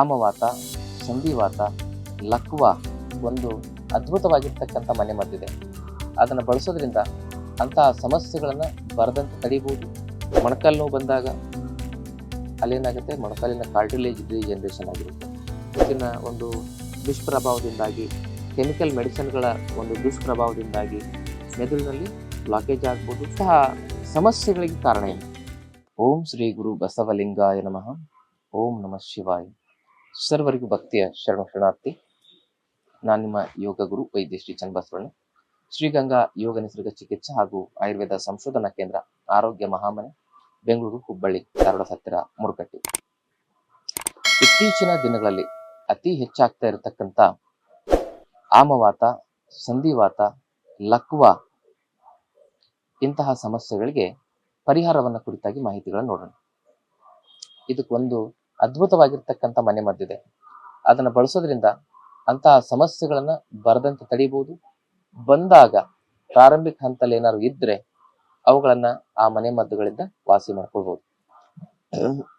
ಕಾಮವಾತ ಸಂಧಿವಾತ, ಲಕ್ವ ಒಂದು ಅದ್ಭುತವಾಗಿರ್ತಕ್ಕಂಥ ಮನೆ ಮದ್ದಿದೆ. ಅದನ್ನು ಬಳಸೋದ್ರಿಂದ ಅಂತಹ ಸಮಸ್ಯೆಗಳನ್ನು ಬರದಂತೆ ತಡಿಬೋದು. ಮೊಣಕಾಲು ನೋವು ಬಂದಾಗ ಅಲ್ಲೇನಾಗುತ್ತೆ? ಮೊಣಕಾಲಿನ ಕಾರ್ಟಿಲೇಜ್ ಡಿಜನರೇಷನ್ ಆಗಿರುತ್ತೆ. ಇದನ್ನ ಒಂದು ದುಷ್ಪ್ರಭಾವದಿಂದಾಗಿ ಕೆಮಿಕಲ್ ಮೆಡಿಸಿನ್ಗಳ ಒಂದು ದುಷ್ಪ್ರಭಾವದಿಂದಾಗಿ ಮೆದುಳಿನಲ್ಲಿ ಬ್ಲಾಕೇಜ್ ಆಗ್ಬೋದು. ಇಂತಹ ಸಮಸ್ಯೆಗಳಿಗೆ ಕಾರಣ ಏನು? ಓಂ ಶ್ರೀ ಗುರು ಬಸವಲಿಂಗಾಯ ನಮಃ. ಓಂ ನಮಃ ಶಿವಾಯ. ಸರ್ವರಿಗೂ ಭಕ್ತಿಯ ಶರಣ ಶರಣಾರ್ಥಿ. ನಾನು ನಿಮ್ಮ ಯೋಗ ಗುರು ವೈದ್ಯ ಶ್ರೀ ಚನ್ನಬಸವಣ್ಣ. ಶ್ರೀಗಂಗಾ ಯೋಗ ನಿಸರ್ಗ ಚಿಕಿತ್ಸೆ ಹಾಗೂ ಆಯುರ್ವೇದ ಸಂಶೋಧನಾ ಕೇಂದ್ರ ಆರೋಗ್ಯ ಮಹಾಮನೆ, ಬೆಂಗಳೂರು, ಹುಬ್ಬಳ್ಳಿ, ಧಾರವಾಡ, ಹತ್ತಿರ ಮುರುಕಟ್ಟಿ ಇತ್ತೀಚಿನ ದಿನಗಳಲ್ಲಿ ಅತಿ ಹೆಚ್ಚಾಗ್ತಾ ಇರತಕ್ಕಂಥ ಆಮವಾತ, ಸಂಧಿವಾತ, ಲಕ್ವ ಇಂತಹ ಸಮಸ್ಯೆಗಳಿಗೆ ಪರಿಹಾರವನ್ನ ಕುರಿತಾಗಿ ಮಾಹಿತಿಗಳನ್ನು ನೋಡೋಣ. ಇದಕ್ಕೊಂದು ಅದ್ಭುತವಾಗಿರ್ತಕ್ಕಂಥ ಮನೆ ಮದ್ದಿದೆ. ಅದನ್ನು ಬಳಸೋದ್ರಿಂದ ಅಂತಹ ಸಮಸ್ಯೆಗಳನ್ನು ಬರದಂತೆ ತಡೀಬಹುದು ಬಂದಾಗ ಪ್ರಾರಂಭಿಕ ಹಂತದಲ್ಲಿ ಏನಾದ್ರು ಇದ್ರೆ ಅವುಗಳನ್ನ ಆ ಮನೆ ಮದ್ದುಗಳಿಂದ ವಾಸಿ ಮಾಡ್ಕೊಳ್ಬಹುದು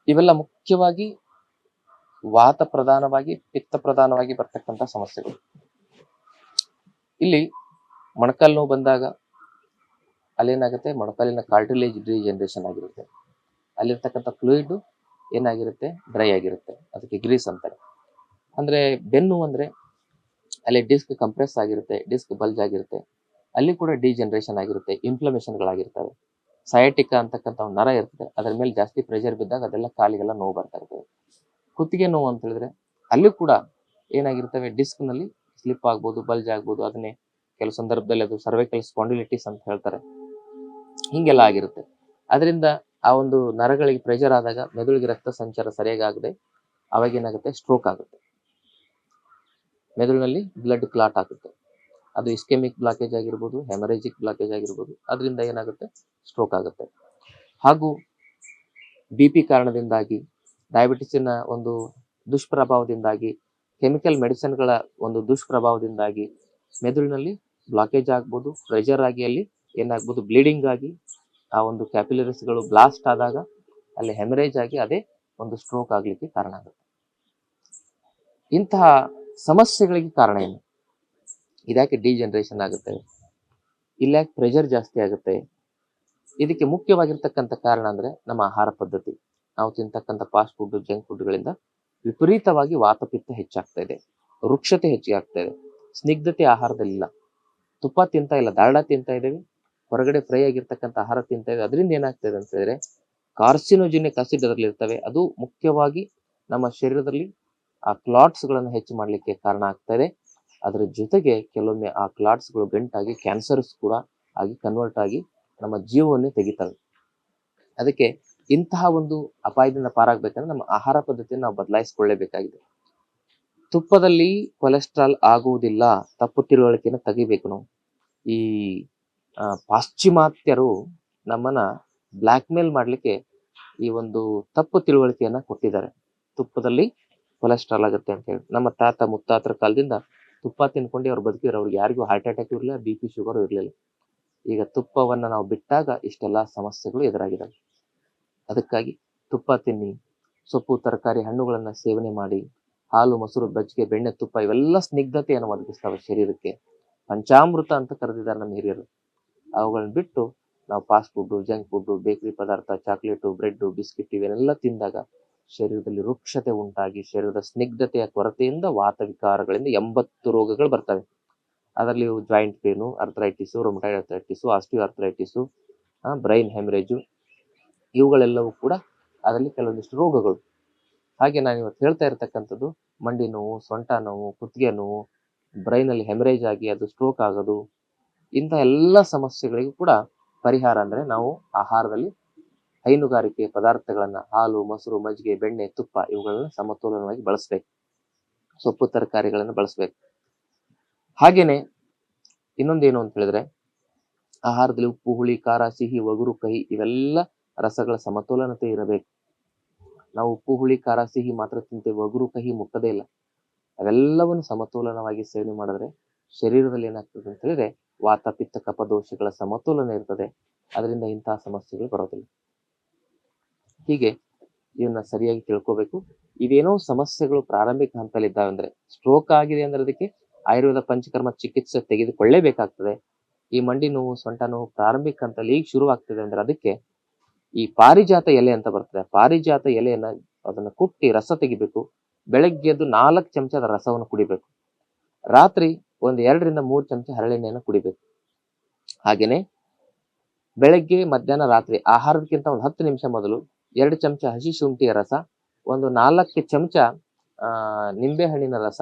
ಇವೆಲ್ಲ ಮುಖ್ಯವಾಗಿ ವಾತ ಪ್ರಧಾನವಾಗಿ, ಪಿತ್ತ ಪ್ರಧಾನವಾಗಿ ಬರ್ತಕ್ಕಂಥ ಸಮಸ್ಯೆಗಳು. ಇಲ್ಲಿ ಮೊಣಕಾಲು ನೋವು ಬಂದಾಗ ಅಲ್ಲೇನಾಗುತ್ತೆ? ಮೊಣಕಾಲಿನ ಕಾರ್ಟಿಲೇಜ್ ಡಿಜನರೇಷನ್ ಆಗಿರುತ್ತೆ. ಅಲ್ಲಿರ್ತಕ್ಕಂಥ ಫ್ಲೂಯಿಡ್ ಏನಾಗಿರುತ್ತೆ? ಡ್ರೈ ಆಗಿರುತ್ತೆ. ಅದಕ್ಕೆ ಗ್ರೀಸ್ ಅಂತಾರೆ. ಅಂದ್ರೆ ಬೆನ್ನು ಅಂದರೆ ಅಲ್ಲಿ ಡಿಸ್ಕ್ ಕಂಪ್ರೆಸ್ ಆಗಿರುತ್ತೆ ಡಿಸ್ಕ್ ಬಲ್ಜ್ ಆಗಿರುತ್ತೆ. ಅಲ್ಲಿ ಕೂಡ ಡಿಜನರೇಷನ್ ಆಗಿರುತ್ತೆ ಇನ್ಫ್ಲಮೇಷನ್ಗಳಾಗಿರ್ತವೆ ಸಯಾಟಿಕ ಅಂತಕ್ಕಂಥ ಒಂದು ನರ ಇರ್ತದೆ. ಅದ್ರ ಮೇಲೆ ಜಾಸ್ತಿ ಪ್ರೆಷರ್ ಬಿದ್ದಾಗ ಅದೆಲ್ಲ ಕಾಲಿಗೆಲ್ಲ ನೋವು ಬರ್ತಾ ಇರ್ತದೆ. ಕುತ್ತಿಗೆ ನೋವು ಅಂತ ಹೇಳಿದ್ರೆ ಅಲ್ಲಿ ಕೂಡ ಏನಾಗಿರ್ತವೆ? ಡಿಸ್ಕ್ನಲ್ಲಿ ಸ್ಲಿಪ್ ಆಗ್ಬೋದು ಬಲ್ಜ್ ಆಗ್ಬೋದು. ಅದನ್ನೇ ಕೆಲವು ಸಂದರ್ಭದಲ್ಲಿ ಅದು ಸರ್ವೈಕಲ್ ಸ್ಪಾಂಡಿಲಿಟಿಸ್ ಅಂತ ಹೇಳ್ತಾರೆ. ಹಿಂಗೆಲ್ಲ ಆಗಿರುತ್ತೆ. ಅದರಿಂದ ಆ ಒಂದು ನರಗಳಿಗೆ ಪ್ರೆಷರ್ ಆದಾಗ ಮೆದುಳಿಗೆ ರಕ್ತ ಸಂಚಾರ ಸರಿಯಾಗಿ ಆಗದೆ ಅವಾಗ ಏನಾಗುತ್ತೆ ಸ್ಟ್ರೋಕ್ ಆಗುತ್ತೆ. ಮೆದುಳಿನಲ್ಲಿ ಬ್ಲಡ್ ಕ್ಲಾಟ್ ಆಗುತ್ತೆ. ಅದು ಇಸ್ಕೆಮಿಕ್ ಬ್ಲಾಕೇಜ್ ಆಗಿರ್ಬೋದು ಹೆಮರೇಜಿಕ್ ಬ್ಲಾಕೇಜ್ ಆಗಿರ್ಬೋದು, ಅದರಿಂದ ಏನಾಗುತ್ತೆ? ಸ್ಟ್ರೋಕ್ ಆಗುತ್ತೆ. ಹಾಗೂ ಬಿ ಪಿ ಕಾರಣದಿಂದಾಗಿ ಡಯಾಬಿಟಿಸಿನ ಒಂದು ದುಷ್ಪ್ರಭಾವದಿಂದಾಗಿ ಕೆಮಿಕಲ್ ಮೆಡಿಸಿನ್ಗಳ ಒಂದು ದುಷ್ಪ್ರಭಾವದಿಂದಾಗಿ ಮೆದುಳಿನಲ್ಲಿ ಬ್ಲಾಕೇಜ್ ಆಗ್ಬೋದು ಪ್ರೆಷರ್ ಆಗಿ ಅಲ್ಲಿ ಏನಾಗ್ಬೋದು? ಬ್ಲೀಡಿಂಗ್ ಆಗಿ ಆ ಒಂದು ಕ್ಯಾಪಿಲರೀಸ್ಗಳು ಬ್ಲಾಸ್ಟ್ ಆದಾಗ ಅಲ್ಲಿ ಹೆಮರೇಜ್ ಆಗಿ ಅದೇ ಒಂದು ಸ್ಟ್ರೋಕ್ ಆಗ್ಲಿಕ್ಕೆ ಕಾರಣ ಆಗುತ್ತೆ. ಇಂತಹ ಸಮಸ್ಯೆಗಳಿಗೆ ಕಾರಣ ಏನು? ಇದ್ಯಾಕೆ ಡಿಜನರೇಷನ್ ಆಗುತ್ತೆ? ಇಲ್ಲಾಕೆ ಪ್ರೆಷರ್ ಜಾಸ್ತಿ ಆಗುತ್ತೆ? ಇದಕ್ಕೆ ಮುಖ್ಯವಾಗಿರ್ತಕ್ಕಂಥ ಕಾರಣ ಅಂದ್ರೆ ನಮ್ಮ ಆಹಾರ ಪದ್ಧತಿ. ನಾವು ತಿಂತಕ್ಕಂಥ ಫಾಸ್ಟ್ ಫುಡ್ ಜಂಕ್ ಫುಡ್ಗಳಿಂದ ವಿಪರೀತವಾಗಿ ವಾತಪಿತ್ತ ಹೆಚ್ಚಾಗ್ತಾ ಇದೆ. ವೃಕ್ಷತೆ ಹೆಚ್ಚಿಗೆ ಆಗ್ತಾ ಇದೆ. ಸ್ನಿಗ್ಧತೆ ಆಹಾರದಲ್ಲಿಲ್ಲ. ತುಪ್ಪ ತಿಂತಾ ಇಲ್ಲ, ದಾಲ್ಡ ತಿಂತಾ ಇದ್ದೇವೆ. ಹೊರಗಡೆ ಫ್ರೈ ಆಗಿರ್ತಕ್ಕಂಥ ಆಹಾರ ತಿಂತೇವೆ. ಅದರಿಂದ ಏನಾಗ್ತದೆ ಅಂತ ಹೇಳಿದ್ರೆ, ಕಾರ್ಸಿನೋಜಿನಿಕ್ ಆಸಿಡ್ ಅದರಲ್ಲಿ ಇರ್ತವೆ. ಅದು ಮುಖ್ಯವಾಗಿ ನಮ್ಮ ಶರೀರದಲ್ಲಿ ಆ ಕ್ಲಾಟ್ಸ್ಗಳನ್ನು ಹೆಚ್ಚು ಮಾಡಲಿಕ್ಕೆ ಕಾರಣ ಆಗ್ತಾ ಇದೆ. ಅದರ ಜೊತೆಗೆ ಕೆಲವೊಮ್ಮೆ ಆ ಕ್ಲಾಟ್ಸ್ಗಳು ಗಂಟಾಗಿ ಕ್ಯಾನ್ಸರ್ಸ್ ಕೂಡ ಆಗಿ ಕನ್ವರ್ಟ್ ಆಗಿ ನಮ್ಮ ಜೀವವನ್ನೇ ತೆಗಿತವೆ. ಅದಕ್ಕೆ ಇಂತಹ ಒಂದು ಅಪಾಯದಿಂದ ಪಾರಾಗಬೇಕಂದ್ರೆ ನಮ್ಮ ಆಹಾರ ಪದ್ಧತಿಯನ್ನು ನಾವು ಬದಲಾಯಿಸಿಕೊಳ್ಳೇಬೇಕಾಗಿದೆ. ತುಪ್ಪದಲ್ಲಿ ಕೊಲೆಸ್ಟ್ರಾಲ್ ಆಗುವುದಿಲ್ಲ, ತಪ್ಪು ತಿಳುವಳಿಕೆಯನ್ನು ತೆಗಿಬೇಕು ನಾವು. ಈ ಪಾಶ್ಚಿಮಾತ್ಯರು ನಮ್ಮನ್ನ ಬ್ಲ್ಯಾಕ್ಮೇಲ್ ಮಾಡ್ಲಿಕ್ಕೆ ಈ ಒಂದು ತಪ್ಪು ತಿಳುವಳಿಕೆಯನ್ನ ಕೊಟ್ಟಿದ್ದಾರೆ. ತುಪ್ಪದಲ್ಲಿ ಕೊಲೆಸ್ಟ್ರಾಲ್ ಆಗುತ್ತೆ ಅಂತ ಹೇಳಿ. ನಮ್ಮ ತಾತ ಮುತ್ತಾತರ ಕಾಲದಿಂದ ತುಪ್ಪ ತಿನ್ಕೊಂಡು ಅವ್ರು ಬದುಕಿದ್ರು ಅವ್ರಿಗೆ ಯಾರಿಗೂ ಹಾರ್ಟ್ ಅಟ್ಯಾಕ್ ಇರಲಿಲ್ಲ ಬಿ ಪಿ ಶುಗರ್ ಇರಲಿಲ್ಲ. ಈಗ ತುಪ್ಪವನ್ನ ನಾವು ಬಿಟ್ಟಾಗ ಇಷ್ಟೆಲ್ಲ ಸಮಸ್ಯೆಗಳು ಎದುರಾಗಿದ್ದಾವೆ ಅದಕ್ಕಾಗಿ ತುಪ್ಪ ತಿನ್ನಿ, ಸೊಪ್ಪು, ತರಕಾರಿ, ಹಣ್ಣುಗಳನ್ನು ಸೇವನೆ ಮಾಡಿ, ಹಾಲು, ಮೊಸರು, ಬಜ್ಜಿಗೆ, ಬೆಣ್ಣೆ, ತುಪ್ಪ ಇವೆಲ್ಲ ಸ್ನಿಗ್ಧತೆಯನ್ನು ಒದಗಿಸ್ತವೆ ಶರೀರಕ್ಕೆ. ಪಂಚಾಮೃತ ಅಂತ ಕರೆದಿದ್ದಾರೆ ನಮ್ಮ ಹಿರಿಯರು. ಅವುಗಳನ್ನ ಬಿಟ್ಟು ನಾವು fast food junk food bakery ಪದಾರ್ಥ ಚಾಕ್ಲೇಟು ಬ್ರೆಡ್ ಬಿಸ್ಕಿಟ್ ಇವೆಲ್ಲ ತಿಂದಾಗ ಶರೀರದಲ್ಲಿ ವೃಕ್ಷತೆ ಉಂಟಾಗಿ ಶರೀರದ ಸ್ನಿಗ್ಧತೆಯ ಕೊರತೆಯಿಂದ ವಾತ ವಿಕಾರಗಳಿಂದ ಎಂಬತ್ತು ರೋಗಗಳು ಬರ್ತವೆ. ಅದರಲ್ಲಿ joint pain arthritis rheumatoid arthritis osteoarthritis brain haemorrhage ಇವುಗಳೆಲ್ಲವೂ ಕೂಡ ಅದರಲ್ಲಿ ಕೆಲವೊಂದಿಷ್ಟು ರೋಗಗಳು. ಹಾಗೆ ನಾನು ಇವತ್ತು ಹೇಳ್ತಾ ಇರತಕ್ಕಂಥದ್ದು, ಮಂಡಿ ನೋವು, ಸೊಂಟ ನೋವು, ಕುತ್ತಿಗೆ ನೋವು ಬ್ರೈನಲ್ಲಿ ಹೆಮರೇಜ್ ಆಗಿ ಅದು ಸ್ಟ್ರೋಕ್ ಆಗೋದು ಇಂಥ ಎಲ್ಲ ಸಮಸ್ಯೆಗಳಿಗೂ ಕೂಡ ಪರಿಹಾರ ಅಂದ್ರೆ ನಾವು ಆಹಾರದಲ್ಲಿ ಹೈನುಗಾರಿಕೆ ಪದಾರ್ಥಗಳನ್ನ, ಹಾಲು, ಮೊಸರು, ಮಜ್ಜಿಗೆ, ಬೆಣ್ಣೆ, ತುಪ್ಪ ಇವುಗಳನ್ನ ಸಮತೋಲನವಾಗಿ ಬಳಸ್ಬೇಕು. ಸೊಪ್ಪು, ತರಕಾರಿಗಳನ್ನು ಬಳಸ್ಬೇಕು. ಹಾಗೇನೆ ಇನ್ನೊಂದೇನು ಅಂತ ಹೇಳಿದ್ರೆ ಆಹಾರದಲ್ಲಿ ಉಪ್ಪು, ಹುಳಿ, ಖಾರ, ಸಿಹಿ, ಒಗುರು, ಕಹಿ ಇವೆಲ್ಲ ರಸಗಳ ಸಮತೋಲನತೆ ಇರಬೇಕು. ನಾವು ಉಪ್ಪು, ಹುಳಿ, ಖಾರ, ಸಿಹಿ ಮಾತ್ರ ತಿಂತೇವೆ, ಒಗುರು, ಕಹಿ ಮುಟ್ಟದೇ ಇಲ್ಲ. ಅವೆಲ್ಲವನ್ನು ಸಮತೋಲನವಾಗಿ ಸೇವನೆ ಮಾಡಿದ್ರೆ ಶರೀರದಲ್ಲಿ ಏನಾಗ್ತದೆ ಅಂತ ಹೇಳಿದ್ರೆ ವಾತ ಪಿತ್ತ ಕಪದೋಷಗಳ ಸಮತೋಲನ ಇರ್ತದೆ. ಅದರಿಂದ ಇಂತಹ ಸಮಸ್ಯೆಗಳು ಬರೋದಿಲ್ಲ. ಹೀಗೆ ಇವನ್ನ ಸರಿಯಾಗಿ ತಿಳ್ಕೋಬೇಕು. ಇವೇನೋ ಸಮಸ್ಯೆಗಳು ಪ್ರಾರಂಭಿಕ ಹಂತದಲ್ಲಿ ಇದ್ದಾವೆ ಅಂದ್ರೆ ಸ್ಟ್ರೋಕ್ ಆಗಿದೆ ಅಂದ್ರೆ ಅದಕ್ಕೆ ಆಯುರ್ವೇದ ಪಂಚಕರ್ಮ ಚಿಕಿತ್ಸೆ ತೆಗೆದುಕೊಳ್ಳೇಬೇಕಾಗ್ತದೆ. ಈ ಮಂಡಿ ನೋವು, ಸೊಂಟ ನೋವು ಪ್ರಾರಂಭಿಕ ಹಂತದಲ್ಲಿ ಈಗ ಶುರುವಾಗ್ತದೆ ಅಂದ್ರೆ ಅದಕ್ಕೆ ಈ ಪಾರಿಜಾತ ಎಲೆ ಅಂತ ಬರ್ತದೆ. ಪಾರಿಜಾತ ಎಲೆಯನ್ನ ಅದನ್ನ ಕುಟ್ಟಿ ರಸ ತೆಗಿಬೇಕು. ಬೆಳಗ್ಗೆ ಎದ್ದು ನಾಲ್ಕು ಚಮಚದ ರಸವನ್ನು ಕುಡಿಬೇಕು. ರಾತ್ರಿ ಒಂದ್ ಎರಡರಿಂದ ಮೂರು ಚಮಚ ಹರಳೆಣ್ಣೆಯನ್ನು ಕುಡಿಬೇಕು. ಹಾಗೇನೆ ಬೆಳಗ್ಗೆ, ಮಧ್ಯಾಹ್ನ, ರಾತ್ರಿ ಆಹಾರಕ್ಕಿಂತ ಒಂದು ಹತ್ತು ನಿಮಿಷ ಮೊದಲು ಎರಡು ಚಮಚ ಹಸಿ ಶುಂಠಿಯ ರಸ, ಒಂದು ನಾಲ್ಕು ಚಮಚ ನಿಂಬೆ ಹಣ್ಣಿನ ರಸ,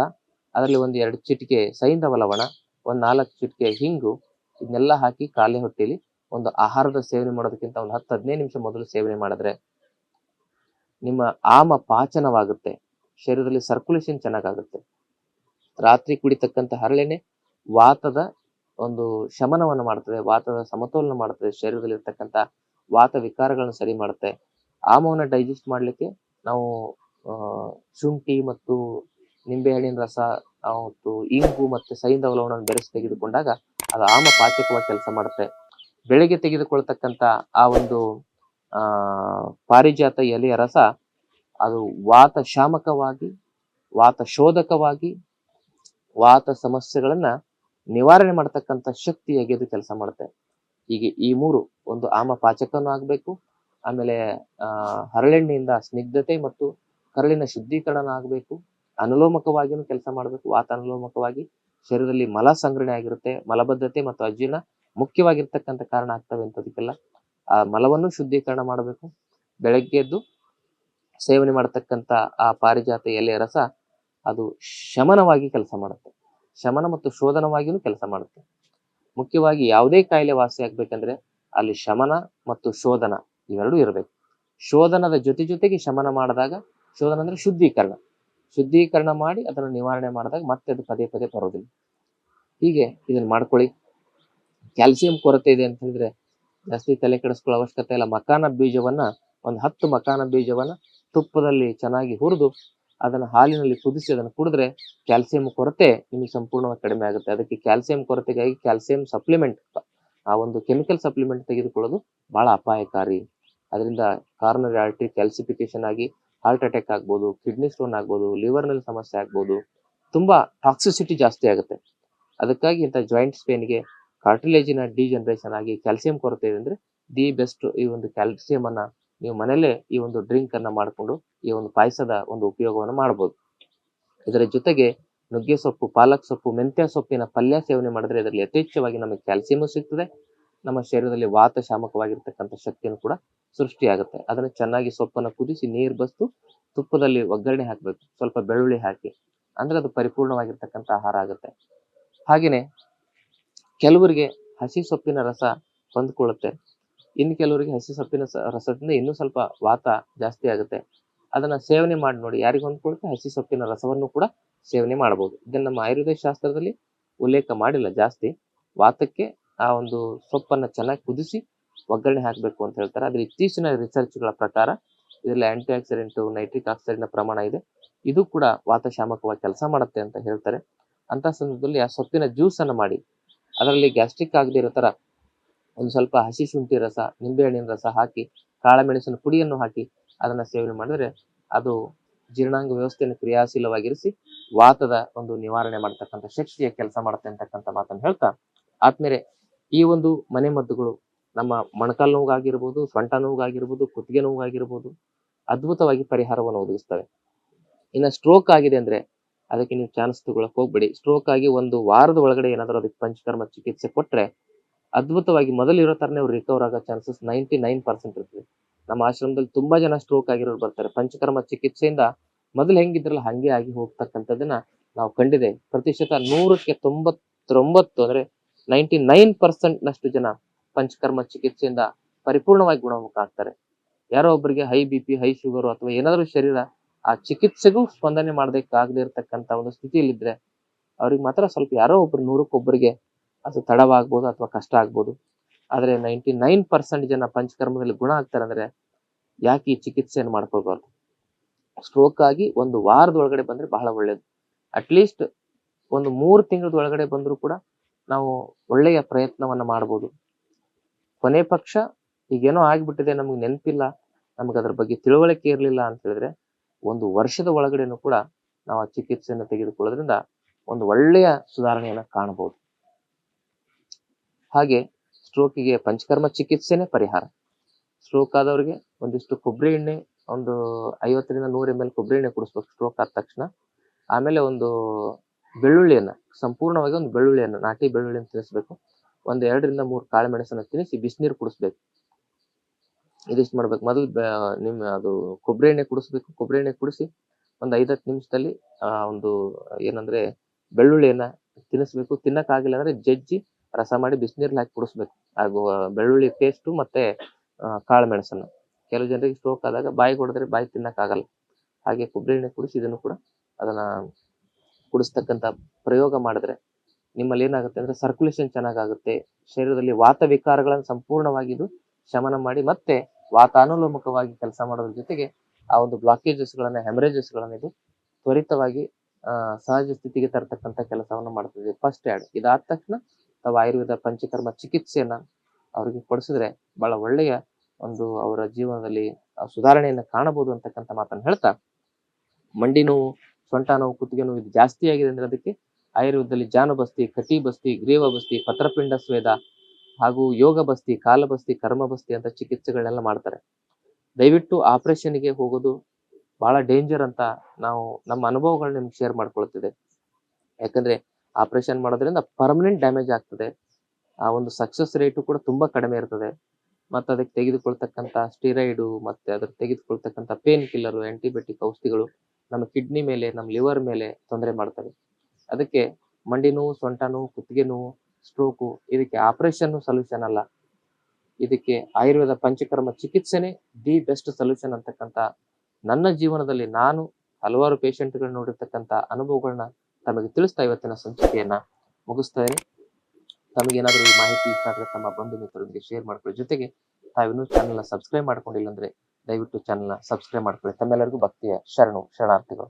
ಅದರಲ್ಲಿ ಒಂದು ಎರಡು ಚಿಟಿಕೆ ಸೈಂಧವ ಲವಣ ಒಂದು ನಾಲ್ಕು ಚಿಟಿಕೆ ಹಿಂಗು, ಇದನ್ನೆಲ್ಲ ಹಾಕಿ ಖಾಲಿ ಹೊಟ್ಟೆಯಲ್ಲಿ ಒಂದು ಆಹಾರದ ಸೇವನೆ ಮಾಡೋದಕ್ಕಿಂತ ಒಂದು ಹತ್ತು, ಹದಿನೈದು ನಿಮಿಷ ಮೊದಲು ಸೇವನೆ ಮಾಡಿದ್ರೆ ನಿಮ್ಮ ಆಮ ಪಾಚನವಾಗುತ್ತೆ. ಶರೀರದಲ್ಲಿ ಸರ್ಕ್ಯುಲೇಷನ್ ಚೆನ್ನಾಗಾಗುತ್ತೆ. ರಾತ್ರಿ ಕುಡಿತಕ್ಕಂಥ ಹರಳೆಣ್ಣೆ ವಾತದ ಒಂದು ಶಮನವನ್ನು ಮಾಡ್ತದೆ, ವಾತದ ಸಮತೋಲನ ಮಾಡ್ತದೆ ಶರೀರದಲ್ಲಿ ಇರ್ತಕ್ಕಂಥ ವಾತ ವಿಕಾರಗಳನ್ನು ಸರಿ ಮಾಡುತ್ತೆ. ಆಮವನ್ನ ಡೈಜೆಸ್ಟ್ ಮಾಡಲಿಕ್ಕೆ ನಾವು ಶುಂಠಿ ಮತ್ತು ನಿಂಬೆಹಣ್ಣಿನ ರಸ ಮತ್ತು ಇಂಗು ಮತ್ತು ಸೈಂಧವ ಲವಣವನ್ನು ಬೆರೆಸಿ ತೆಗೆದುಕೊಂಡಾಗ ಅದು ಆಮ ಪಾಚಕವಾಗಿ ಕೆಲಸ ಮಾಡುತ್ತೆ. ಬೆಳಗ್ಗೆ ತೆಗೆದುಕೊಳ್ತಕ್ಕಂಥ ಆ ಒಂದು, ಆ, ಪಾರಿಜಾತ ಎಲೆಯ ರಸ ಅದು ವಾತ ಶಾಮಕವಾಗಿ, ವಾತ ಶೋಧಕವಾಗಿ ವಾತ ಸಮಸ್ಯೆಗಳನ್ನ ನಿವಾರಣೆ ಮಾಡತಕ್ಕಂತ ಶಕ್ತಿಯಾಗಿ ಅದು ಕೆಲಸ ಮಾಡುತ್ತೆ. ಹೀಗೆ ಈ ಮೂರು ಒಂದು ಆಮ ಪಾಚಕನೂ ಆಗಬೇಕು, ಆಮೇಲೆ, ಆ, ಹರಳೆಣ್ಣೆಯಿಂದ ಸ್ನಿಗ್ಧತೆ ಮತ್ತು ಕರಳಿನ ಶುದ್ಧೀಕರಣ ಆಗಬೇಕು ಅನುಲೋಮಕವಾಗಿಯೂ ಕೆಲಸ ಮಾಡಬೇಕು, ವಾತ ಅನುಲೋಮಕವಾಗಿ ಶರೀರದಲ್ಲಿ ಮಲ ಸಂಗ್ರಹಣೆ ಆಗಿರುತ್ತೆ, ಮಲಬದ್ಧತೆ ಮತ್ತು ಅಜೀರ್ಣ ಮುಖ್ಯವಾಗಿರ್ತಕ್ಕಂಥ ಕಾರಣ ಆಗ್ತವೆ ಅಂತದಕ್ಕೆಲ್ಲ ಆ ಮಲವನ್ನು ಶುದ್ಧೀಕರಣ ಮಾಡಬೇಕು. ಬೆಳಗ್ಗೆ ಎದ್ದು ಸೇವನೆ ಮಾಡತಕ್ಕಂಥ ಆ ಪಾರಿಜಾತ ಎಲೆ ರಸ ಅದು ಶಮನವಾಗಿ ಕೆಲಸ ಮಾಡುತ್ತೆ. ಶಮನ ಮತ್ತು ಶೋಧನವಾಗಿಯೂ ಕೆಲಸ ಮಾಡುತ್ತೆ. ಮುಖ್ಯವಾಗಿ ಯಾವುದೇ ಕಾಯಿಲೆ ವಾಸಿ ಆಗ್ಬೇಕಂದ್ರೆ ಅಲ್ಲಿ ಶಮನ ಮತ್ತು ಶೋಧನ ಇವೆರಡೂ ಇರಬೇಕು. ಶೋಧನದ ಜೊತೆ ಜೊತೆಗೆ ಶಮನ ಮಾಡಿದಾಗ ಶೋಧನ ಅಂದ್ರೆ ಶುದ್ಧೀಕರಣ. ಶುದ್ಧೀಕರಣ ಮಾಡಿ ಅದನ್ನು ನಿವಾರಣೆ ಮಾಡಿದಾಗ ಮತ್ತೆ ಅದು ಪದೇ ಪದೇ ಬರೋದಿಲ್ಲ. ಹೀಗೆ ಇದನ್ನ ಮಾಡ್ಕೊಳ್ಳಿ. ಕ್ಯಾಲ್ಸಿಯಂ ಕೊರತೆ ಇದೆ ಅಂತ ಹೇಳಿದ್ರೆ ಜಾಸ್ತಿ ತಲೆ ಕೆಡಿಸ್ಕೊಳ್ಳೋ ಅವಶ್ಯಕತೆ ಇಲ್ಲ. ಮಕಾನ ಬೀಜವನ್ನ ಒಂದು ಹತ್ತು ಮಕಾನ ಬೀಜವನ್ನ ತುಪ್ಪದಲ್ಲಿ ಚೆನ್ನಾಗಿ ಹುರಿದು ಅದನ್ನ ಹಾಲಿನಲ್ಲಿ ಕುದಿಸಿ ಅದನ್ನು ಕುಡಿದ್ರೆ ಕ್ಯಾಲ್ಸಿಯಂ ಕೊರತೆ ನಿಮಗೆ ಸಂಪೂರ್ಣವಾಗಿ ಕಡಿಮೆ ಆಗುತ್ತೆ. ಅದಕ್ಕೆ ಕ್ಯಾಲ್ಸಿಯಂ ಕೊರತೆಗಾಗಿ ಕ್ಯಾಲ್ಸಿಯಂ ಸಪ್ಲಿಮೆಂಟ್ ಆ ಒಂದು ಕೆಮಿಕಲ್ ಸಪ್ಲಿಮೆಂಟ್ ತೆಗೆದುಕೊಳ್ಳೋದು ಬಹಳ ಅಪಾಯಕಾರಿ. ಅದರಿಂದ ಕಾರ್ನರಿ ಆರ್ಟ್ರಿ ಕ್ಯಾಲ್ಸಿಫಿಕೇಶನ್ ಆಗಿ ಹಾರ್ಟ್ ಅಟ್ಯಾಕ್ ಆಗ್ಬೋದು ಕಿಡ್ನಿ ಸ್ಟೋನ್ ಆಗ್ಬೋದು ಲಿವರ್ನಲ್ಲಿ ಸಮಸ್ಯೆ ಆಗ್ಬೋದು, ತುಂಬಾ ಟಾಕ್ಸಿಸಿಟಿ ಜಾಸ್ತಿ ಆಗುತ್ತೆ. ಅದಕ್ಕಾಗಿ ಇಂಥ ಜಾಯಿಂಟ್ಸ್ ಪೇನ್ಗೆ ಕಾರ್ಟಿಲೇಜಿನ ಡಿಜನರೇಷನ್ ಆಗಿ ಕ್ಯಾಲ್ಸಿಯಂ ಕೊರತೆ ಇದೆ ಅಂದ್ರೆ ದಿ ಬೆಸ್ಟ್ ಈ ಒಂದು ಕ್ಯಾಲ್ಸಿಯಂ ಅನ್ನ ನೀವು ಮನೆಯಲ್ಲೇ ಈ ಒಂದು ಡ್ರಿಂಕ್ ಅನ್ನ ಮಾಡಿಕೊಂಡು ಈ ಒಂದು ಪಾಯಸದ ಒಂದು ಉಪಯೋಗವನ್ನು ಮಾಡಬಹುದು ಇದರ ಜೊತೆಗೆ ನುಗ್ಗೆ ಸೊಪ್ಪು, ಪಾಲಕ್ ಸೊಪ್ಪು, ಮೆಂತ್ಯ ಸೊಪ್ಪಿನ ಪಲ್ಯ ಸೇವನೆ ಮಾಡಿದ್ರೆ ಇದರಲ್ಲಿ ಯಥೇಚ್ಛವಾಗಿ ನಮಗೆ ಕ್ಯಾಲ್ಸಿಯಂ ಸಿಗ್ತದೆ. ನಮ್ಮ ಶರೀರದಲ್ಲಿ ವಾತ ಶಾಮಕವಾಗಿರ್ತಕ್ಕಂಥ ಶಕ್ತಿಯನ್ನು ಕೂಡ ಸೃಷ್ಟಿಯಾಗುತ್ತೆ. ಅದನ್ನು ಚೆನ್ನಾಗಿ ಸೊಪ್ಪನ್ನು ಕುದಿಸಿ ನೀರು ಬಸ್ತು ತುಪ್ಪದಲ್ಲಿ ಒಗ್ಗರಣೆ ಹಾಕಬೇಕು. ಸ್ವಲ್ಪ ಬೆಳ್ಳುಳ್ಳಿ ಹಾಕಿ. ಅಂದ್ರೆ ಅದು ಪರಿಪೂರ್ಣವಾಗಿರ್ತಕ್ಕಂಥ ಆಹಾರ ಆಗುತ್ತೆ. ಹಾಗೆಯೇ ಕೆಲವರಿಗೆ ಹಸಿ ಸೊಪ್ಪಿನ ರಸ ಹೊಂದ್ಕೊಳ್ಳುತ್ತೆ. ಇನ್ನು ಕೆಲವರಿಗೆ ಹಸಿ ಸೊಪ್ಪಿನ ರಸದಿಂದ ಇನ್ನೂ ಸ್ವಲ್ಪ ವಾತ ಜಾಸ್ತಿ ಆಗುತ್ತೆ. ಅದನ್ನ ಸೇವನೆ ಮಾಡಿ ನೋಡಿ. ಯಾರಿಗೆ ಹೊಂದ್ಕೊಳ್ಳುತ್ತೆ ಹಸಿ ಸೊಪ್ಪಿನ ರಸವನ್ನು ಕೂಡ ಸೇವನೆ ಮಾಡಬಹುದು ಇದನ್ನ ನಮ್ಮ ಆಯುರ್ವೇದ ಶಾಸ್ತ್ರದಲ್ಲಿ ಉಲ್ಲೇಖ ಮಾಡಿಲ್ಲ. ಜಾಸ್ತಿ ವಾತಕ್ಕೆ ಆ ಒಂದು ಸೊಪ್ಪನ್ನ ಚೆನ್ನಾಗಿ ಕುದಿಸಿ ಒಗ್ಗರಣೆ ಹಾಕಬೇಕು ಅಂತ ಹೇಳ್ತಾರೆ. ಆದ್ರೆ ಇತ್ತೀಚಿನ ರಿಸರ್ಚ್ಗಳ ಪ್ರಕಾರ ಇದರಲ್ಲಿ ಆಂಟಿ ಆಕ್ಸಿಡೆಂಟ್ ನೈಟ್ರಿಕ್ ಆಕ್ಸೈಡ್ನ ಪ್ರಮಾಣ ಇದೆ. ಇದು ಕೂಡ ವಾತ ಶಾಮಕವಾಗಿ ಕೆಲಸ ಮಾಡುತ್ತೆ ಅಂತ ಹೇಳ್ತಾರೆ. ಅಂತ ಸಂದರ್ಭದಲ್ಲಿ ಆ ಸೊಪ್ಪಿನ ಜ್ಯೂಸ್ ಅನ್ನ ಮಾಡಿ, ಅದರಲ್ಲಿ ಗ್ಯಾಸ್ಟ್ರಿಕ್ ಆಗದೆ ಇರೋ ತರ ಒಂದು ಸ್ವಲ್ಪ ಹಸಿ ಶುಂಠಿ ರಸ, ನಿಂಬೆಹಣ್ಣಿನ ರಸ ಹಾಕಿ, ಕಾಳಮೆಣಸಿನ ಪುಡಿಯನ್ನು ಹಾಕಿ ಅದನ್ನ ಸೇವನೆ ಮಾಡಿದ್ರೆ ಅದು ಜೀರ್ಣಾಂಗ ವ್ಯವಸ್ಥೆಯನ್ನು ಕ್ರಿಯಾಶೀಲವಾಗಿರಿಸಿ ವಾತದ ಒಂದು ನಿವಾರಣೆ ಮಾಡ್ತಕ್ಕಂಥ, ಶಕ್ತಿಯ ಕೆಲಸ ಮಾಡುತ್ತೆ ಅಂತಕ್ಕಂಥ ಮಾತನ್ನು ಹೇಳ್ತಾ ಆದ್ಮೇಲೆ ಈ ಒಂದು ಮನೆ ಮದ್ದುಗಳು ನಮ್ಮ ಮೊಣಕಾಲು ನೋವುಗಾಗಿರ್ಬೋದು ಸೊಂಟ ನೋವುಗಾಗಿರ್ಬೋದು ಕುತ್ತಿಗೆ ನೋವುಗಾಗಿರ್ಬೋದು ಅದ್ಭುತವಾಗಿ ಪರಿಹಾರವನ್ನು ಒದಗಿಸ್ತವೆ. ಇನ್ನು ಸ್ಟ್ರೋಕ್ ಆಗಿದೆ ಅಂದ್ರೆ ಅದಕ್ಕೆ ನೀವು ಚಾನ್ಸ್ ತಗೊಳಕ್ ಹೋಗ್ಬೇಡಿ. ಸ್ಟ್ರೋಕ್ ಆಗಿ ಒಂದು ವಾರದ ಒಳಗಡೆ ಏನಾದರೂ ಅದಕ್ಕೆ ಪಂಚಕರ್ಮ ಚಿಕಿತ್ಸೆ ಕೊಟ್ರೆ ಅದ್ಭುತವಾಗಿ ಮೊದಲಿರೋ ತರನೇ ಅವ್ರು ರಿಕವರ್ ಆಗೋ ಚಾನ್ಸಸ್ ನೈಂಟಿ ನೈನ್ ಪರ್ಸೆಂಟ್ ಇರ್ತದೆ. ನಮ್ಮ ಆಶ್ರಮದಲ್ಲಿ ತುಂಬಾ ಜನ ಸ್ಟ್ರೋಕ್ ಆಗಿರೋರು ಬರ್ತಾರೆ. ಪಂಚಕರ್ಮ ಚಿಕಿತ್ಸೆಯಿಂದ ಮೊದಲು ಹೆಂಗಿದ್ರಲ್ಲ ಹಂಗೆ ಆಗಿ ಹೋಗ್ತಕ್ಕಂಥದ್ದನ್ನ ನಾವು ಕಂಡಿದೆ. ಪ್ರತಿಶತ ನೂರಕ್ಕೆ ತೊಂಬತ್ತೊಂಬತ್ತು ಅಂದ್ರೆ ನೈಂಟಿ ನೈನ್ ಪರ್ಸೆಂಟ್ ನಷ್ಟು ಜನ ಪಂಚಕರ್ಮ ಚಿಕಿತ್ಸೆಯಿಂದ ಪರಿಪೂರ್ಣವಾಗಿ ಗುಣಮುಖ ಆಗ್ತಾರೆ ಯಾರೋ ಒಬ್ಬರಿಗೆ high B P high sugar ಅಥವಾ ಏನಾದರೂ ಶರೀರ ಆ ಚಿಕಿತ್ಸೆಗೂ ಸ್ಪಂದನೆ ಮಾಡಬೇಕಾಗದೇ ಇರತಕ್ಕಂತ ಒಂದು ಸ್ಥಿತಿಯಲ್ಲಿದ್ರೆ ಅವ್ರಿಗೆ ಮಾತ್ರ ಸ್ವಲ್ಪ ಯಾರೋ ಒಬ್ರು ನೂರಕ್ಕೊಬ್ಬರಿಗೆ ಅದು ತಡವಾಗ್ಬೋದು ಅಥವಾ ಕಷ್ಟ ಆಗ್ಬೋದು. ಆದರೆ ನೈಂಟಿ ನೈನ್ ಪರ್ಸೆಂಟ್ ಜನ ಪಂಚಕರ್ಮದಲ್ಲಿ ಗುಣ ಆಗ್ತಾರೆ ಅಂದರೆ ಯಾಕೆ ಈ ಚಿಕಿತ್ಸೆಯನ್ನು ಮಾಡ್ಕೊಳ್ಬಾರ್ದು? ಸ್ಟ್ರೋಕ್ ಆಗಿ ಒಂದು ವಾರದ ಒಳಗಡೆ ಬಂದ್ರೆ ಬಹಳ ಒಳ್ಳೆಯದು ಅಟ್ಲೀಸ್ಟ್ ಒಂದು ಮೂರು ತಿಂಗಳದ ಒಳಗಡೆ ಬಂದರೂ ಕೂಡ ನಾವು ಒಳ್ಳೆಯ ಪ್ರಯತ್ನವನ್ನು ಮಾಡ್ಬೋದು. ಕೊನೆ ಪಕ್ಷ ಈಗೇನೋ ಆಗಿಬಿಟ್ಟಿದೆ, ನಮ್ಗೆ ನೆನಪಿಲ್ಲ, ನಮಗೆ ಅದ್ರ ಬಗ್ಗೆ ತಿಳುವಳಿಕೆ ಇರಲಿಲ್ಲ ಅಂತ ಹೇಳಿದ್ರೆ ಒಂದು ವರ್ಷದ ಒಳಗಡೆನೂ ಕೂಡ ನಾವು ಆ ಚಿಕಿತ್ಸೆಯನ್ನು ತೆಗೆದುಕೊಳ್ಳೋದ್ರಿಂದ ಒಂದು ಒಳ್ಳೆಯ ಸುಧಾರಣೆಯನ್ನು ಕಾಣಬಹುದು ಹಾಗೆ ಸ್ಟ್ರೋಕಿಗೆ ಪಂಚಕರ್ಮ ಚಿಕಿತ್ಸೆನೇ ಪರಿಹಾರ. ಸ್ಟ್ರೋಕ್ ಆದವರಿಗೆ ಒಂದಿಷ್ಟು ಕೊಬ್ಬರಿ ಎಣ್ಣೆ, ಒಂದು ಐವತ್ತರಿಂದ ನೂರ ಎಂ ಎಲ್ ಕೊಬ್ಬರಿ ಎಣ್ಣೆ ಕುಡಿಸ್ಬೇಕು ಸ್ಟ್ರೋಕ್ ಆದ ತಕ್ಷಣ. ಆಮೇಲೆ ಒಂದು ಬೆಳ್ಳುಳ್ಳಿಯನ್ನ, ಸಂಪೂರ್ಣವಾಗಿ ಒಂದು ಬೆಳ್ಳುಳ್ಳಿಯನ್ನು, ನಾಟಿ ಬೆಳ್ಳುಳ್ಳಿಯನ್ನು ತಿನ್ನಿಸ್ಬೇಕು ಒಂದು ಎರಡರಿಂದ ಮೂರು ಕಾಳು ಮೆಣಸನ್ನು ತಿನ್ನಿಸಿ ಬಿಸಿನೀರು ಕುಡಿಸ್ಬೇಕು. ಇದಿಷ್ಟು ಮಾಡ್ಬೇಕು. ಮೊದಲು ನಿಮ್ಮ ಅದು ಕೊಬ್ಬರಿ ಎಣ್ಣೆ ಕುಡಿಸ್ಬೇಕು. ಕೊಬ್ಬರಿ ಎಣ್ಣೆ ಕುಡಿಸಿ ಒಂದು ಐದತ್ತು ನಿಮಿಷದಲ್ಲಿ ಒಂದು ಏನಂದ್ರೆ ಬೆಳ್ಳುಳ್ಳಿಯನ್ನ ತಿನ್ನಿಸ್ಬೇಕು ತಿನ್ನಕ್ಕಾಗಿಲ್ಲ ಅಂದ್ರೆ ಜಜ್ಜಿ ರಸ ಮಾಡಿ ಬಿಸಿನೀರಲ್ಲಿ ಹಾಕಿ ಕುಡಿಸ್ಬೇಕು. ಹಾಗೂ ಬೆಳ್ಳುಳ್ಳಿ ಪೇಸ್ಟು ಮತ್ತೆ ಕಾಳು ಮೆಣಸನ್ನು ಕೆಲವು ಜನರಿಗೆ ಸ್ಟ್ರೋಕ್ ಆದಾಗ ಬಾಯಿ ಹೊಡೆದ್ರೆ ಬಾಯಿ ತಿನ್ನೋಕ್ಕಾಗಲ್ಲ. ಹಾಗೆ ಕೊಬ್ಬರಿ ಎಣ್ಣೆ ಕುಡಿಸಿ ಇದನ್ನು ಕೂಡ ಅದನ್ನ ಕುಡಿಸ್ತಕ್ಕಂಥ ಪ್ರಯೋಗ ಮಾಡಿದ್ರೆ ನಿಮ್ಮಲ್ಲಿ ಏನಾಗುತ್ತೆ ಅಂದ್ರೆ ಸರ್ಕ್ಯುಲೇಷನ್ ಚೆನ್ನಾಗಾಗುತ್ತೆ. ಶರೀರದಲ್ಲಿ ವಾತ ವಿಕಾರಗಳನ್ನು ಸಂಪೂರ್ಣವಾಗಿ ಇದು ಶಮನ ಮಾಡಿ ಮತ್ತೆ ವಾತಾನುಲೋಮಕವಾಗಿ ಕೆಲಸ ಮಾಡೋದ್ರ ಜೊತೆಗೆ ಆ ಒಂದು ಬ್ಲಾಕೇಜಸ್ ಹೆಮರೇಜಸ್ಗಳನ್ನು ಹೆಮರೇಜಸ್ ಗಳನ್ನ ಇದು ತ್ವರಿತವಾಗಿ ಸಹಜ ಸ್ಥಿತಿಗೆ ತರತಕ್ಕಂಥ ಕೆಲಸವನ್ನು ಮಾಡ್ತದೆ. ಫಸ್ಟ್ ಆ್ಯಡ್ ಇದಾದ ತಕ್ಷಣ ತಾವು ಆಯುರ್ವೇದ ಪಂಚಕರ್ಮ ಚಿಕಿತ್ಸೆಯನ್ನ ಅವರಿಗೆ ಕೊಡಿಸಿದ್ರೆ ಬಹಳ ಒಳ್ಳೆಯ ಒಂದು ಅವರ ಜೀವನದಲ್ಲಿ ಸುಧಾರಣೆಯನ್ನು ಕಾಣಬಹುದು ಅಂತಕ್ಕಂಥ ಮಾತನ್ನು ಹೇಳ್ತಾ, ಮಂಡಿ ನೋವು, ಸೊಂಟ ನೋವು, ಕುತ್ತಿಗೆ ನೋವು ಇದು ಜಾಸ್ತಿ ಆಗಿದೆ ಅಂದ್ರೆ ಅದಕ್ಕೆ ಆಯುರ್ವೇದದಲ್ಲಿ ಜಾನು ಬಸ್ತಿ ಕಟಿ ಬಸ್ತಿ ಗ್ರೀವ ಬಸ್ತಿ ಪತ್ರಪಿಂಡ ಸ್ವೇದ ಹಾಗೂ ಯೋಗ ಬಸ್ತಿ ಕಾಲ ಬಸ್ತಿ ಕರ್ಮ ಬಸ್ತಿ ಅಂತ ಚಿಕಿತ್ಸೆಗಳನ್ನೆಲ್ಲ ಮಾಡ್ತಾರೆ. ದಯವಿಟ್ಟು ಆಪರೇಷನ್ಗೆ ಹೋಗೋದು ಬಹಳ ಡೇಂಜರ್ ಅಂತ ನಾವು ನಮ್ಮ ಅನುಭವಗಳನ್ನ ನಿಮ್ಗೆ ಶೇರ್ ಮಾಡ್ಕೊಳ್ತಿದೆ. ಯಾಕಂದ್ರೆ ಆಪರೇಷನ್ ಮಾಡೋದ್ರಿಂದ ಪರ್ಮನೆಂಟ್ ಡ್ಯಾಮೇಜ್ ಆಗ್ತದೆ. ಆ ಒಂದು ಸಕ್ಸಸ್ ರೇಟು ಕೂಡ ತುಂಬಾ ಕಡಿಮೆ ಇರ್ತದೆ. ಮತ್ತೆ ಅದಕ್ಕೆ ತೆಗೆದುಕೊಳ್ತಕ್ಕಂಥ ಸ್ಟಿರೈಡು ಮತ್ತೆ ಅದ್ರ ತೆಗೆದುಕೊಳ್ತಕ್ಕಂಥ ಪೇನ್ ಕಿಲ್ಲರು ಆಂಟಿಬಯೋಟಿಕ್ ಔಷಧಿಗಳು ನಮ್ಮ ಕಿಡ್ನಿ ಮೇಲೆ, ನಮ್ಮ ಲಿವರ್ ಮೇಲೆ ತೊಂದರೆ ಮಾಡ್ತವೆ. ಅದಕ್ಕೆ ಮಂಡಿ ನೋವು, ಸೊಂಟ ನೋವು, ಕುತ್ತಿಗೆ ನೋವು ಸ್ಟ್ರೋಕು ಇದಕ್ಕೆ ಆಪರೇಷನ್ ಸೊಲ್ಯೂಷನ್ ಅಲ್ಲ. ಇದಕ್ಕೆ ಆಯುರ್ವೇದ ಪಂಚಕರ್ಮ ಚಿಕಿತ್ಸೆನೇ ದಿ ಬೆಸ್ಟ್ ಸೊಲ್ಯೂಷನ್ ಅಂತಕ್ಕಂಥ ನನ್ನ ಜೀವನದಲ್ಲಿ ನಾನು ಹಲವಾರು ಪೇಷಂಟ್ಗಳನ್ನ ನೋಡಿರ್ತಕ್ಕಂಥ ಅನುಭವಗಳನ್ನ ತಮಗೆ ತಿಳಿಸ್ತಾ ಇವತ್ತಿನ ಸಂಚಿಕೆಯನ್ನ ಮುಗಿಸ್ತಾ ಇದ್ದೀನಿ ತಮಗೇನಾದರೂ ಈ ಮಾಹಿತಿ ಇಷ್ಟ ತಮ್ಮ ಬಂಧು ಮಿತ್ರರೊಂದಿಗೆ ಶೇರ್ ಮಾಡ್ಕೊಳ್ಳಿ. ಜೊತೆಗೆ ತಾವಿನ್ನೂ ಚಾನಲ್ನ ಸಬ್ಸ್ಕ್ರೈಬ್ ಮಾಡ್ಕೊಂಡಿಲ್ಲ ಅಂದ್ರೆ ದಯವಿಟ್ಟು ಚಾನಲ್ನ ಸಬ್ಸ್ಕ್ರೈಬ್ ಮಾಡ್ಕೊಳ್ಳಿ. ತಮ್ಮೆಲ್ಲರಿಗೂ ಭಕ್ತಿಯ ಶರಣು, ಶರಣಾರ್ಥಿಗಳು.